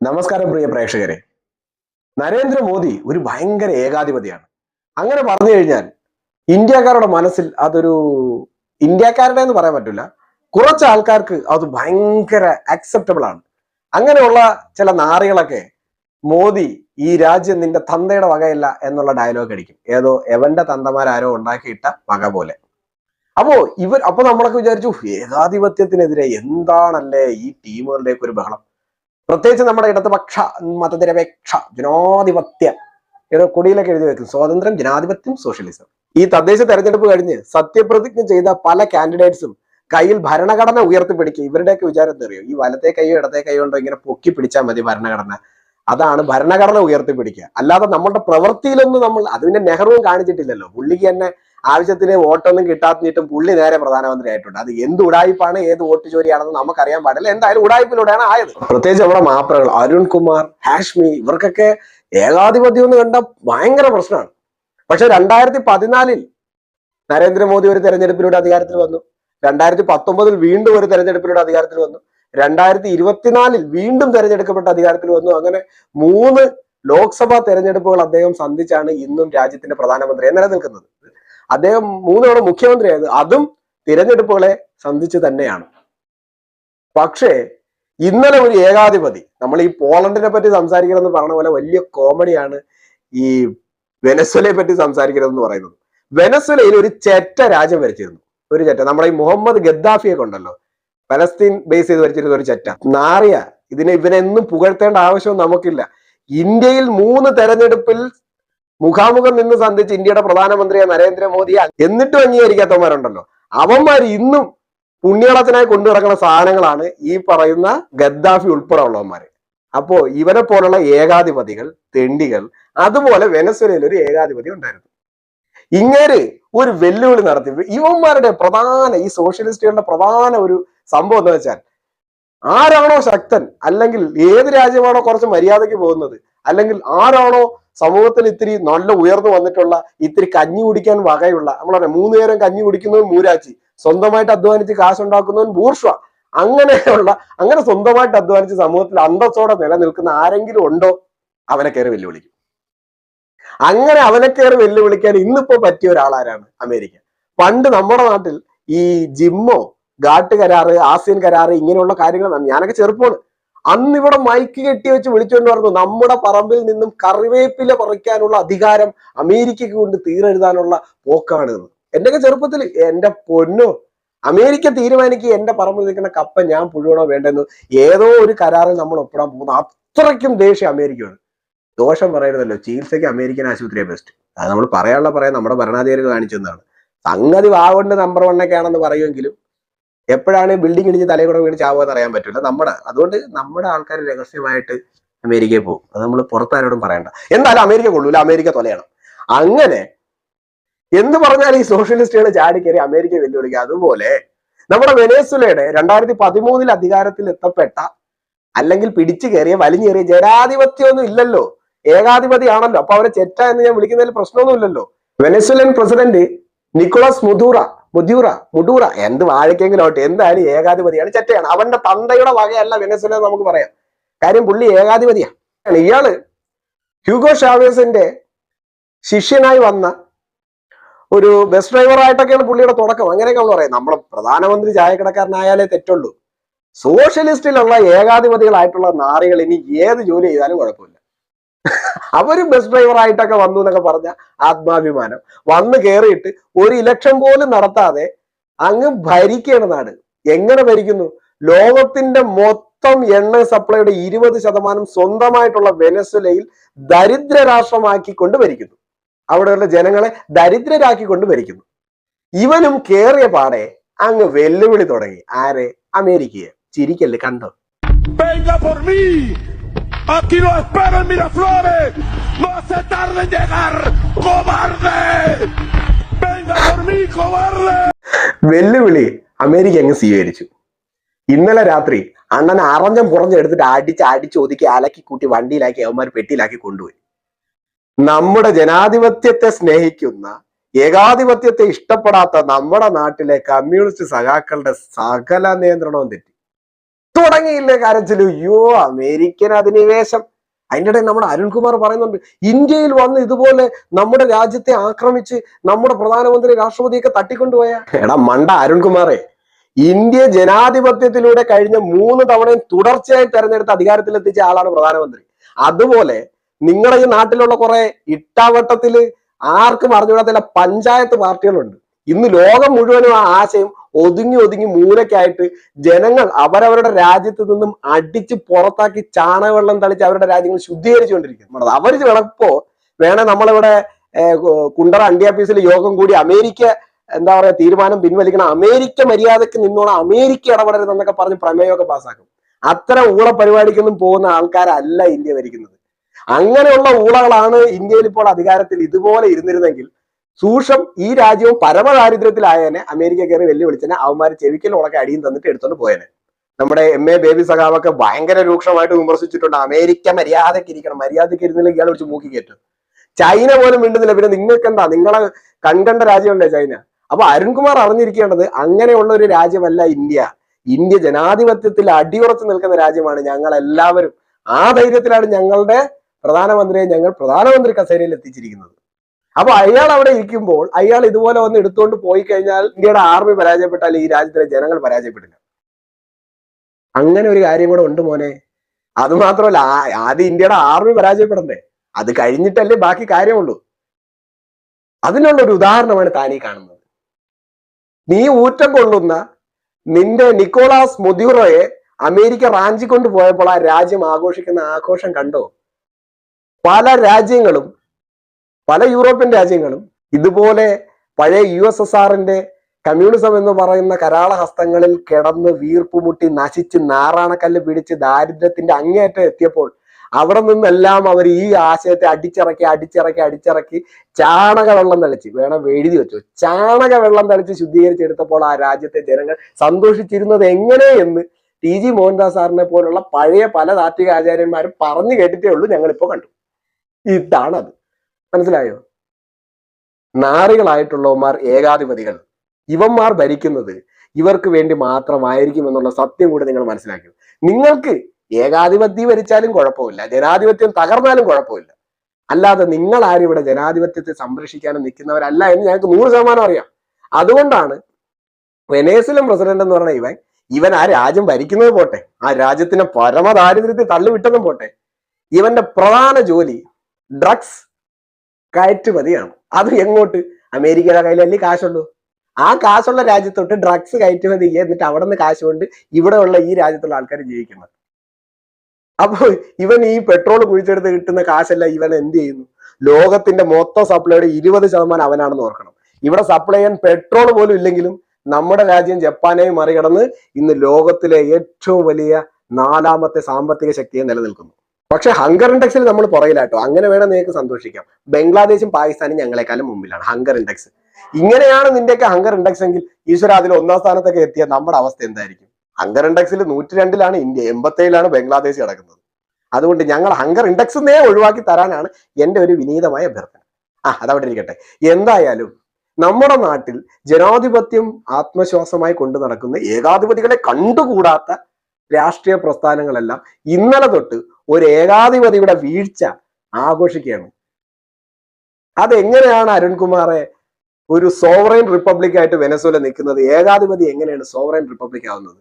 നമസ്കാരം പ്രിയ പ്രേക്ഷകരെ. നരേന്ദ്രമോദി ഒരു ഭയങ്കര ഏകാധിപതിയാണ്. അങ്ങനെ പറഞ്ഞു കഴിഞ്ഞാൽ ഇന്ത്യക്കാരുടെ മനസ്സിൽ അതൊരു ഇന്ത്യക്കാരുടെ എന്ന് പറയാൻ പറ്റില്ല. കുറച്ച് ആൾക്കാർക്ക് അത് ഭയങ്കര അക്സെപ്റ്റബിൾ ആണ്. അങ്ങനെയുള്ള ചില നാറികളൊക്കെ മോദി ഈ രാജ്യം നിന്റെ തന്തയുടെ വകയല്ല എന്നുള്ള ഡയലോഗ് അടിക്കും. ഏതോ എവന്റെ തന്തമാരാരോ ഉണ്ടാക്കിയിട്ട വക പോലെ. അപ്പോ ഇവർ അപ്പൊ നമ്മളൊക്കെ വിചാരിച്ചു ഏകാധിപത്യത്തിനെതിരെ എന്താണല്ലേ ഈ ടീമുകളുടെയൊക്കെ ഒരു ബഹളം? പ്രത്യേകിച്ച് നമ്മുടെ ഇടതുപക്ഷ മതനിരപേക്ഷ ജനാധിപത്യ ഏതോ കൊടിയിലൊക്കെ എഴുതി വെക്കും സ്വാതന്ത്ര്യം ജനാധിപത്യം സോഷ്യലിസം. ഈ തദ്ദേശ തെരഞ്ഞെടുപ്പ് കഴിഞ്ഞ് സത്യപ്രതിജ്ഞ ചെയ്ത പല കാൻഡിഡേറ്റ്സും കയ്യിൽ ഭരണഘടന ഉയർത്തിപ്പിടിക്കുക. ഇവരുടെയൊക്കെ വിചാരം എന്താ അറിയോ? ഈ വലത്തെ കൈയോ ഇടത്തെ കൈയോ ഉണ്ടോ ഇങ്ങനെ പൊക്കി പിടിച്ചാൽ മതി ഭരണഘടന. അതാണ് ഭരണഘടന ഉയർത്തിപ്പിടിക്കുക. അല്ലാതെ നമ്മളുടെ പ്രവൃത്തിയിലൊന്നും നമ്മൾ അത് പിന്നെ നെഹ്റുവും കാണിച്ചിട്ടില്ലല്ലോ. പുള്ളിക്ക് തന്നെ ആവശ്യത്തിന് വോട്ടൊന്നും കിട്ടാത്തിട്ടും പുള്ളി നേരെ പ്രധാനമന്ത്രി ആയിട്ടുണ്ട് അത് എന്ത് ഉടായ്പാണ് ഏത് വോട്ട് ചോരിയാണെന്ന് നമുക്കറിയാൻ പാടില്ല. എന്തായാലും ഉടായ്പിലൂടെയാണ് ആയത്. പ്രത്യേകിച്ച് നമ്മുടെ മാപ്രകൾ അരുൺകുമാർ ഹാഷ്മി ഇവർക്കൊക്കെ ഏകാധിപത്യം എന്ന് കണ്ട ഭയങ്കര പ്രശ്നമാണ്. പക്ഷെ രണ്ടായിരത്തി പതിനാലിൽ നരേന്ദ്രമോദി ഒരു തെരഞ്ഞെടുപ്പിലൂടെ അധികാരത്തിൽ വന്നു. രണ്ടായിരത്തി പത്തൊമ്പതിൽ വീണ്ടും ഒരു തെരഞ്ഞെടുപ്പിലൂടെ അധികാരത്തിൽ വന്നു. രണ്ടായിരത്തി ഇരുപത്തിനാലിൽ വീണ്ടും തെരഞ്ഞെടുക്കപ്പെട്ട അധികാരത്തിൽ വന്നു. അങ്ങനെ മൂന്ന് ലോക്സഭാ തെരഞ്ഞെടുപ്പുകൾ അദ്ദേഹം സന്ധിച്ചാണ് ഇന്നും രാജ്യത്തിന്റെ പ്രധാനമന്ത്രിയെ നിലനിൽക്കുന്നത്. അദ്ദേഹം മൂന്നോളം മുഖ്യമന്ത്രിയായത്. അതും തിരഞ്ഞെടുപ്പുകളെ സന്ധിച്ച് തന്നെയാണ്. പക്ഷേ ഇന്നലെ ഒരു ഏകാധിപതി നമ്മൾ ഈ പോളണ്ടിനെ പറ്റി സംസാരിക്കണമെന്ന് പറഞ്ഞ പോലെ വലിയ കോമഡിയാണ് ഈ വെനസ്വലയെ പറ്റി സംസാരിക്കണമെന്ന് പറയുന്നത്. വെനസ്വലയിൽ ഒരു ചെറ്റ രാജ്യം വരച്ചിരുന്നു ഒരു ചെറ്റ. നമ്മുടെ ഈ മുഹമ്മദ് ഗദ്ദാഫിയെ ഉണ്ടല്ലോ പലസ്തീൻ ബേസ് ചെയ്ത് വരച്ചിരുന്ന ഒരു ചറ്റ. നാറിയ ഇതിനെ ഇവനെന്നും പുകഴ്ത്തേണ്ട ആവശ്യവും നമുക്കില്ല. ഇന്ത്യയിൽ മൂന്ന് തെരഞ്ഞെടുപ്പിൽ മുഖാമുഖം നിന്ന് സന്ധിച്ച് ഇന്ത്യയുടെ പ്രധാനമന്ത്രിയെ നരേന്ദ്രമോദി എന്നിട്ടും അംഗീകരിക്കാത്തവന്മാരുണ്ടല്ലോ. അവന്മാർ ഇന്നും പുണ്യളത്തിനായി കൊണ്ടു നടക്കുന്ന സാധനങ്ങളാണ് ഈ പറയുന്ന ഗദ്ദാഫി ഉൾപ്പെടെ ഉള്ളവന്മാര് അപ്പോ ഇവരെ പോലുള്ള ഏകാധിപതികൾ തെണ്ടികൾ അതുപോലെ വെനസ്വലയിൽ ഒരു ഏകാധിപതി ഉണ്ടായിരുന്നു. ഇങ്ങേര് ഒരു വെല്ലുവിളി നടത്തി. ഇവന്മാരുടെ പ്രധാന ഈ സോഷ്യലിസ്റ്റുകളുടെ പ്രധാന ഒരു സംഭവം എന്ന് വെച്ചാൽ ആരാണോ ശക്തൻ അല്ലെങ്കിൽ ഏത് രാജ്യമാണോ കുറച്ച് മര്യാദയ്ക്ക് പോകുന്നത് അല്ലെങ്കിൽ ആരാണോ സമൂഹത്തിൽ ഇത്തിരി നല്ല ഉയർന്നു വന്നിട്ടുള്ള ഇത്തിരി കഞ്ഞി കുടിക്കാൻ വകയുള്ള പറയാം മൂന്ന് നേരം കഞ്ഞി കുടിക്കുന്നവൻ മൂരാച്ചി സ്വന്തമായിട്ട് അധ്വാനിച്ച് കാശുണ്ടാക്കുന്നവൻ ബൂർഷ അങ്ങനെയുള്ള അങ്ങനെ സ്വന്തമായിട്ട് അധ്വാനിച്ച് സമൂഹത്തിൽ അന്തസ്സോടെ നിലനിൽക്കുന്ന ആരെങ്കിലും ഉണ്ടോ? അവനെ കയറി വെല്ലുവിളിക്കും. അങ്ങനെ അവനെ കയറി വെല്ലുവിളിക്കാൻ ഇന്നിപ്പോ പറ്റിയ ഒരാളാരാണ് അമേരിക്ക. പണ്ട് നമ്മുടെ നാട്ടിൽ ഈ ജിമ്മോ ഘാട്ട് കരാറ് ആസിയൻ കരാറ് ഇങ്ങനെയുള്ള കാര്യങ്ങൾ ഞാനൊക്കെ ചെറുപ്പമാണ്. അന്ന് ഇവിടെ മൈക്ക് കെട്ടി വെച്ച് വിളിച്ചുകൊണ്ട് പറഞ്ഞു നമ്മുടെ പറമ്പിൽ നിന്നും കറിവേപ്പില പറിക്കാനുള്ള അധികാരം അമേരിക്കയ്ക്ക് കൊണ്ട് തീരെഴുതാനുള്ള പോക്കാണ് എന്റെയൊക്കെ ചെറുപ്പത്തിൽ എന്റെ പൊന്നോ അമേരിക്ക തീരുമാനിക്കുക എന്റെ പറമ്പിൽ നിൽക്കുന്ന കപ്പ ഞാൻ പുഴുവണോ വേണ്ടെന്ന് ഏതോ ഒരു കരാറിൽ നമ്മൾ ഒപ്പിടാൻ പോകുന്ന അത്രയ്ക്കും ദേഷ്യം അമേരിക്കയാണ് ദോഷം പറയരുതല്ലോ. ചികിത്സയ്ക്ക് അമേരിക്കൻ ആശുപത്രിയെ ബെസ്റ്റ് അത് നമ്മൾ പറയാനുള്ള പറയാൻ നമ്മുടെ ഭരണാധികാരികൾ കാണിച്ചെന്നാണ് സംഗതി വാവണ്ട് നമ്പർ വണ്ണൊക്കെ ആണെന്ന് പറയുമെങ്കിലും എപ്പോഴാണ് ബിൽഡിംഗ് ഇടിഞ്ഞ് തലയിൽ വീണ് ചാവുക അറിയാൻ പറ്റില്ല. നമ്മുടെ അതുകൊണ്ട് നമ്മുടെ ആൾക്കാർ രഹസ്യമായിട്ട് അമേരിക്കയിൽ പോകും. അത് നമ്മൾ പുറത്താരോടും പറയണ്ട. എന്തായാലും അമേരിക്ക കൊള്ളൂല. അമേരിക്ക തൊലയണം. അങ്ങനെ എന്ന് പറഞ്ഞാൽ ഈ സോഷ്യലിസ്റ്റുകൾ ചാടിക്കയറി അമേരിക്ക വെല്ലുവിളിക്കുക അതുപോലെ നമ്മുടെ വെനേസുലയുടെ രണ്ടായിരത്തി പതിമൂന്നിൽ അധികാരത്തിൽ എത്തപ്പെട്ട അല്ലെങ്കിൽ പിടിച്ചു കയറിയ വലിഞ്ഞേറിയ ജനാധിപത്യമൊന്നും ഇല്ലല്ലോ. ഏകാധിപതിയാണല്ലോ. അപ്പൊ അവരെ ചെറ്റ എന്ന് ഞാൻ വിളിക്കുന്നതിൽ പ്രശ്നമൊന്നുമില്ലല്ലോ. Venezuelan president Nicolas Maduro Maduro Maduro എന്ത് വാഴക്കെങ്കിലും ആവട്ടെ എന്തായാലും ഏകാധിപതിയാണ് ചെറ്റയാണ്. അവന്റെ തന്തയുടെ വകയല്ല വെനസ്വല നമുക്ക് പറയാം. കാര്യം പുള്ളി ഏകാധിപതിയാണ്. ഇയാൾ ഹ്യൂഗോ ഷാവേസിന്റെ ശിഷ്യനായി വന്ന ഒരു ബസ് ഡ്രൈവറായിട്ടൊക്കെയാണ് പുള്ളിയുടെ തുടക്കം. അങ്ങനെയൊക്കെ നമ്മൾ പറയാം. നമ്മുടെ പ്രധാനമന്ത്രി ചായക്കടക്കാരനായാലേ തെറ്റുള്ളൂ. സോഷ്യലിസ്റ്റിലുള്ള ഏകാധിപതികളായിട്ടുള്ള നാറികൾ ഇനി ഏത് ജോലി ചെയ്താലും കുഴപ്പമില്ല. അവർ ബസ് ഡ്രൈവറായിട്ടൊക്കെ വന്നു എന്നൊക്കെ പറഞ്ഞ ആത്മാഭിമാനം. വന്ന് കയറിയിട്ട് ഒരു ഇലക്ഷൻ പോലും നടത്താതെ അങ്ങ് ഭരിക്കുകയാണ് നാട്. എങ്ങനെ ഭരിക്കുന്നു? ലോകത്തിന്റെ മൊത്തം എണ്ണ സപ്ലൈയുടെ ഇരുപത് ശതമാനം സ്വന്തമായിട്ടുള്ള വെനസ്വലയിൽ ദരിദ്ര രാഷ്ട്രമാക്കിക്കൊണ്ട് ഭരിക്കുന്നു. അവിടെയുള്ള ജനങ്ങളെ ദരിദ്രരാക്കിക്കൊണ്ട് ഭരിക്കുന്നു. ഇവനും കേറിയ പാടെ അങ്ങ് വെല്ലുവിളി തുടങ്ങി. ആരെ? അമേരിക്കയെ. ചിരിക്കല്ലേ കണ്ടോ. Aquí lo espero en Miraflores. No se tarde en llegar, cobarde. Venga por mí, cobarde. വെല്ലുവിളി അമേരിക്ക അങ്ങ് സ്വീകരിച്ചു ഇന്നലെ രാത്രി അണ്ണൻ അറഞ്ഞം പുറഞ്ഞെടുത്തിട്ട് അടിച്ച് അടിച്ച് ഒതുക്കി അലക്കി കൂട്ടി വണ്ടിയിലാക്കി അവന്മാർ പെട്ടിയിലാക്കി കൊണ്ടുപോയി നമ്മുടെ ജനാധിപത്യത്തെ സ്നേഹിക്കുന്ന ഏകാധിപത്യത്തെ ഇഷ്ടപ്പെടാത്ത നമ്മുടെ നാട്ടിലെ കമ്മ്യൂണിസ്റ്റ് സഖാക്കളുടെ സകല നിയന്ത്രണവും തെറ്റി തുടങ്ങിയില്ലേ കരച്ചിൽ അയ്യോ അമേരിക്കൻ അധിനിവേശം. അതിന്റെ ഇടയിൽ നമ്മുടെ അരുൺകുമാർ പറയുന്നുണ്ട് ഇന്ത്യയിൽ വന്ന് ഇതുപോലെ നമ്മുടെ രാജ്യത്തെ ആക്രമിച്ച് നമ്മുടെ പ്രധാനമന്ത്രി രാഷ്ട്രപതിയൊക്കെ തട്ടിക്കൊണ്ടുപോയ? എടാ മണ്ട അരുൺകുമാറെ. ഇന്ത്യ ജനാധിപത്യത്തിലൂടെ കഴിഞ്ഞ മൂന്ന് തവണയും തുടർച്ചയായി തെരഞ്ഞെടുത്ത് അധികാരത്തിലെത്തിച്ച ആളാണ് പ്രധാനമന്ത്രി. അതുപോലെ നിങ്ങളുടെ ഈ നാട്ടിലുള്ള കുറെ ഇട്ടാവട്ടത്തിൽ ആർക്കും അറിഞ്ഞുകൂടാത്ത പഞ്ചായത്ത് പാർട്ടികളുണ്ട്. ഇന്ന് ലോകം മുഴുവനും ആ ആശയം ഒതുങ്ങി ഒതുങ്ങി മൂലക്കായിട്ട് ജനങ്ങൾ അവരവരുടെ രാജ്യത്ത് നിന്നും അടിച്ച് പുറത്താക്കി ചാണകവെള്ളം തളിച്ച് അവരുടെ രാജ്യങ്ങൾ ശുദ്ധീകരിച്ചുകൊണ്ടിരിക്കുന്നത് അവർ ചിലപ്പോ വേണേ നമ്മളിവിടെ കുണ്ടറ അണ്ടിയാപ്പീസിൽ യോഗം കൂടി അമേരിക്ക എന്താ പറയാ തീരുമാനം പിൻവലിക്കണം. അമേരിക്ക മര്യാദയ്ക്ക് നിന്നോണം അമേരിക്ക ഇടപെടരുത് എന്നൊക്കെ പറഞ്ഞ് പ്രമേയമൊക്കെ പാസ്സാക്കും. അത്തരം ഊള പരിപാടിക്കൊന്നും പോകുന്ന ആൾക്കാരല്ല ഇന്ത്യ ഭരിക്കുന്നത്. അങ്ങനെയുള്ള ഊളകളാണ് ഇന്ത്യയിൽ ഇപ്പോൾ അധികാരത്തിൽ ഇതുപോലെ ഇരുന്നിരുന്നെങ്കിൽ സൂക്ഷം ഈ രാജ്യവും പരമദാരിദ്ര്യത്തിലായനെ അമേരിക്ക കയറി വെല്ലുവിളിച്ചനെ അവന്മാർ ചെവിക്കൽ ഉണക്കെ അടിയും തന്നിട്ട് എടുത്തോണ്ട് പോയനെ. നമ്മുടെ എം എ ബേബി സഖാവൊക്കെ ഭയങ്കര രൂക്ഷമായിട്ട് വിമർശിച്ചിട്ടുണ്ട്. അമേരിക്ക മര്യാദയ്ക്ക് ഇരിക്കണം. മര്യാദയ്ക്ക് ഇരുന്നില്ലെങ്കിൽ ഇയാൾ വെച്ച് മൂക്കി കയറ്റും. ചൈന പോലും മിണ്ടുന്നില്ല. പിന്നെ നിങ്ങൾക്ക് എന്താ നിങ്ങളെ കണ്ടണ്ട രാജ്യമല്ലേ ചൈന? അപ്പൊ അരുൺകുമാർ അറിഞ്ഞിരിക്കേണ്ടത് അങ്ങനെയുള്ള ഒരു രാജ്യമല്ല ഇന്ത്യ. ഇന്ത്യ ജനാധിപത്യത്തിൽ അടിയുറച്ചു നിൽക്കുന്ന രാജ്യമാണ് ഞങ്ങൾ എല്ലാവരും ആ ധൈര്യത്തിലാണ് ഞങ്ങളുടെ പ്രധാനമന്ത്രിയെ ഞങ്ങൾ പ്രധാനമന്ത്രി കസേരയിൽ എത്തിച്ചിരിക്കുന്നത്. അപ്പൊ അയാൾ അവിടെ ഇരിക്കുമ്പോൾ അയാൾ ഇതുപോലെ വന്ന് എടുത്തുകൊണ്ട് പോയി കഴിഞ്ഞാൽ ഇന്ത്യയുടെ ആർമി പരാജയപ്പെട്ടാൽ ഈ രാജ്യത്തിലെ ജനങ്ങൾ പരാജയപ്പെടില്ല. അങ്ങനെ ഒരു കാര്യം കൂടെ ഉണ്ട് മോനെ. അത് മാത്രമല്ല ആദ്യം ഇന്ത്യയുടെ ആർമി പരാജയപ്പെടണ്ടേ? അത് കഴിഞ്ഞിട്ടല്ലേ ബാക്കി കാര്യമുള്ളൂ. അതിനുള്ള ഒരു ഉദാഹരണമാണ് താനീ കാണുന്നത്. നീ ഊറ്റം കൊള്ളുന്ന നിന്റെ നിക്കോളാസ് മൊദ്യൂറോയെ അമേരിക്ക റാഞ്ചിക്കൊണ്ട് പോയപ്പോൾ ആ രാജ്യം ആഘോഷിക്കുന്ന ആഘോഷം കണ്ടോ? പല രാജ്യങ്ങളും പല യൂറോപ്യൻ രാജ്യങ്ങളും ഇതുപോലെ പഴയ യു എസ് എസ് ആറിന്റെ കമ്മ്യൂണിസം എന്ന് പറയുന്ന കരാള ഹസ്തങ്ങളിൽ കിടന്ന് വീർപ്പുമുട്ടി നശിച്ച് നാറാണക്കല്ല് പിടിച്ച് ദാരിദ്ര്യത്തിന്റെ അങ്ങേയറ്റം എത്തിയപ്പോൾ അവിടെ നിന്നെല്ലാം അവർ ഈ ആശയത്തെ അടിച്ചിറക്കി അടിച്ചിറക്കി അടിച്ചിറക്കി ചാണക വെള്ളം തളിച്ച് വേണം എഴുതി വെച്ചു. ചാണക വെള്ളം തളിച്ച് ശുദ്ധീകരിച്ചെടുത്തപ്പോൾ ആ രാജ്യത്തെ ജനങ്ങൾ സന്തോഷിച്ചിരുന്നത് എങ്ങനെയെന്ന് ടി ജി മോഹൻദാസ് സാറിനെ പോലുള്ള പഴയ പല താത്വിക ആചാര്യന്മാരും പറഞ്ഞു കേട്ടിട്ടേ ഉള്ളൂ. ഞങ്ങളിപ്പോ കണ്ടു. ഇതാണത്. മനസ്സിലായോ? നാറികളായിട്ടുള്ളവന്മാർ ഏകാധിപതികൾ. ഇവന്മാർ ഭരിക്കുന്നത് ഇവർക്ക് വേണ്ടി മാത്രമായിരിക്കും എന്നുള്ള സത്യം കൂടി നിങ്ങൾ മനസ്സിലാക്കുക നിങ്ങൾക്ക് ഏകാധിപത്യം ഭരിച്ചാലും കുഴപ്പമില്ല. ജനാധിപത്യം തകർന്നാലും കുഴപ്പമില്ല. അല്ലാതെ നിങ്ങൾ ആരും ഇവിടെ ജനാധിപത്യത്തെ സംരക്ഷിക്കാനും നിൽക്കുന്നവരല്ല എന്ന് ഞങ്ങൾക്ക് നൂറ് ശതമാനം അറിയാം. അതുകൊണ്ടാണ് വെനേസിലും പ്രസിഡന്റ് എന്ന് പറഞ്ഞ ഇവൻ ഇവൻ ആ രാജ്യം ഭരിക്കുന്നത് പോട്ടെ. ആ രാജ്യത്തിന്റെ പരമദാരിദ്ര്യത്തിൽ തള്ളിവിട്ടതും പോട്ടെ. ഇവന്റെ പ്രധാന ജോലി ഡ്രഗ്സ് കയറ്റുമതിയാണ് അത് എങ്ങോട്ട്? അമേരിക്കയുടെ കയ്യിലല്ലേ കാശുള്ളൂ? ആ കാശുള്ള രാജ്യത്തോട്ട് ഡ്രഗ്സ് കയറ്റുമതി ചെയ്യുക എന്നിട്ട് അവിടെ നിന്ന് കാശ് കൊണ്ട് ഇവിടെയുള്ള ഈ രാജ്യത്തുള്ള ആൾക്കാർ ജീവിക്കുന്നത്. അപ്പോൾ ഇവൻ ഈ പെട്രോൾ കുഴിച്ചെടുത്ത് കിട്ടുന്ന കാശെല്ലാം ഇവൻ എന്ത് ചെയ്യുന്നു? ലോകത്തിന്റെ മൊത്തം സപ്ലൈയുടെ ഇരുപത് ശതമാനം അവനാണെന്ന് ഓർക്കണം. ഇവിടെ സപ്ലൈ ചെയ്യാൻ പെട്രോൾ പോലും ഇല്ലെങ്കിലും നമ്മുടെ രാജ്യം ജപ്പാനെയും മറികടന്ന് ഇന്ന് ലോകത്തിലെ ഏറ്റവും വലിയ നാലാമത്തെ സാമ്പത്തിക ശക്തിയെ നിലനിൽക്കുന്നു. പക്ഷെ ഹങ്കർ ഇൻഡെക്സിൽ നമ്മൾ പുറകിലാട്ടോ അങ്ങനെ വേണം നിങ്ങൾക്ക് സന്തോഷിക്കാം. ബംഗ്ലാദേശും പാകിസ്ഥാനും ഞങ്ങളെക്കാളും മുമ്പിലാണ് ഹങ്കർ ഇൻഡെക്സ് ഇങ്ങനെയാണ് നിന്റെയൊക്കെ ഹങ്കർ ഇൻഡെക്സ് എങ്കിൽ ഈശ്വര അതിൽ ഒന്നാം സ്ഥാനത്തൊക്കെ എത്തിയ നമ്മുടെ അവസ്ഥ എന്തായിരിക്കും? ഹങ്കർ ഇൻഡെക്സിൽ നൂറ്റി രണ്ടിലാണ് ഇന്ത്യ എൺപത്തേഴിലാണ് ബംഗ്ലാദേശ് കിടക്കുന്നത്. അതുകൊണ്ട് ഞങ്ങൾ ഹങ്കർ ഇൻഡെക്സിനെ ഒഴിവാക്കി തരാനാണ് എന്റെ ഒരു വിനീതമായ അഭ്യർത്ഥന. ആ അതവിടെ ഇരിക്കട്ടെ. എന്തായാലും നമ്മുടെ നാട്ടിൽ ജനാധിപത്യം ആത്മശ്വാസമായി കൊണ്ടു നടക്കുന്ന ഏകാധിപതികളെ കണ്ടുകൂടാത്ത രാഷ്ട്രീയ പ്രസ്ഥാനങ്ങളെല്ലാം ഇന്നലെ തൊട്ട് ഒരു ഏകാധിപതിയുടെ വീഴ്ച ആഘോഷിക്കുകയാണ്. അതെങ്ങനെയാണ് അരുൺകുമാറെ ഒരു സോവറൈൻ റിപ്പബ്ലിക് ആയിട്ട് വെനസ്വല നിൽക്കുന്നത്? ഏകാധിപതി എങ്ങനെയാണ് സോവറൈൻ റിപ്പബ്ലിക് ആവുന്നത്?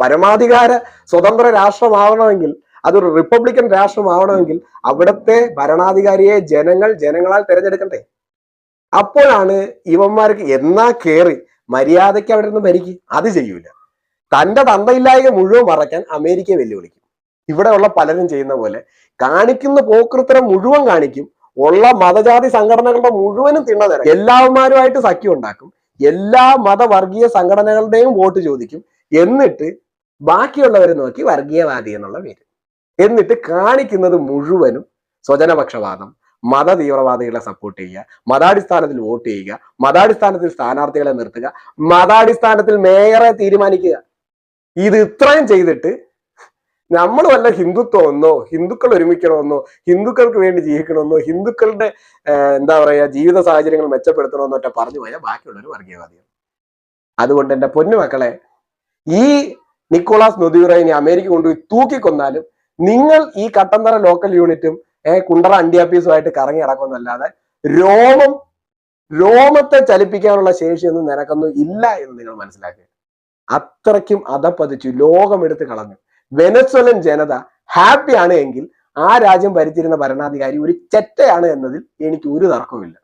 പരമാധികാര സ്വതന്ത്ര രാഷ്ട്രമാവണമെങ്കിൽ അതൊരു റിപ്പബ്ലിക്കൻ രാഷ്ട്രമാവണമെങ്കിൽ അവിടുത്തെ ഭരണാധികാരിയെ ജനങ്ങൾ ജനങ്ങളാൽ തിരഞ്ഞെടുക്കണ്ടേ? അപ്പോഴാണ് ഇവന്മാർക്ക് എന്നാ കേറി മര്യാദയ്ക്ക് അവിടെ നിന്ന് ഭരിക്കും. അത് ചെയ്യൂല. തന്റെ തന്തയില്ലായ്മ മുഴുവൻ മറയ്ക്കാൻ അമേരിക്കയെ വെല്ലുവിളിക്കും. ഇവിടെയുള്ള പലരും ചെയ്യുന്ന പോലെ കാണിക്കുന്ന പോക്കൃത്തരം മുഴുവൻ കാണിക്കും ഉള്ള മതജാതി സംഘടനകളുടെ മുഴുവനും തിണ്ണതരം എല്ലാവന്മാരുമായിട്ട് സഖ്യം ഉണ്ടാക്കും എല്ലാ മതവർഗീയ സംഘടനകളുടെയും വോട്ട് ചോദിക്കും എന്നിട്ട് ബാക്കിയുള്ളവരെ നോക്കി വർഗീയവാദി എന്നുള്ള പേര്. എന്നിട്ട് കാണിക്കുന്നത് മുഴുവനും സ്വജനപക്ഷപാതം മത തീവ്രവാദികളെ സപ്പോർട്ട് ചെയ്യുക മതാടിസ്ഥാനത്തിൽ വോട്ട് ചെയ്യുക മതാടിസ്ഥാനത്തിൽ സ്ഥാനാർത്ഥികളെ നിർത്തുക മതാടിസ്ഥാനത്തിൽ മേയറെ തീരുമാനിക്കുക. ഇത് ഇത്രയും ചെയ്തിട്ട് നമ്മൾ വല്ല ഹിന്ദുത്വം എന്നോ ഹിന്ദുക്കൾ ഒരുമിക്കണമെന്നോ ഹിന്ദുക്കൾക്ക് വേണ്ടി ജീവിക്കണമെന്നോ ഹിന്ദുക്കളുടെ എന്താ പറയാ ജീവിത സാഹചര്യങ്ങൾ മെച്ചപ്പെടുത്തണമെന്നോ ഒക്കെ പറഞ്ഞു പോയാൽ ബാക്കിയുള്ളവർ വർഗീയവാദിയാണ് അതുകൊണ്ട് എന്റെ പൊന്നുമക്കളെ ഈ നിക്കോളാസ് നൊതിയുറയിനെ അമേരിക്ക കൊണ്ടുപോയി തൂക്കിക്കൊന്നാലും നിങ്ങൾ ഈ കട്ടന്തറ ലോക്കൽ യൂണിറ്റും കുണ്ടറ അണ്ടിയാപ്പീസുമായിട്ട് കറങ്ങി നടക്കുന്നല്ലാതെ രോമം രോമത്തെ ചലിപ്പിക്കാനുള്ള ശേഷിയൊന്നും നിനക്കൊന്നും ഇല്ല എന്ന് നിങ്ങൾ മനസ്സിലാക്കുക. അത്രയ്ക്കും അതപ്പതിച്ചു ലോകമെടുത്ത് കളഞ്ഞു. വെനസ്വലൻ ജനത ഹാപ്പിയാണ് എങ്കിൽ ആ രാജ്യം ഭരിച്ചിരുന്ന ഭരണാധികാരി ഒരു ചെറ്റയാണ് എന്നതിൽ എനിക്ക് ഒരു തർക്കവുമില്ല.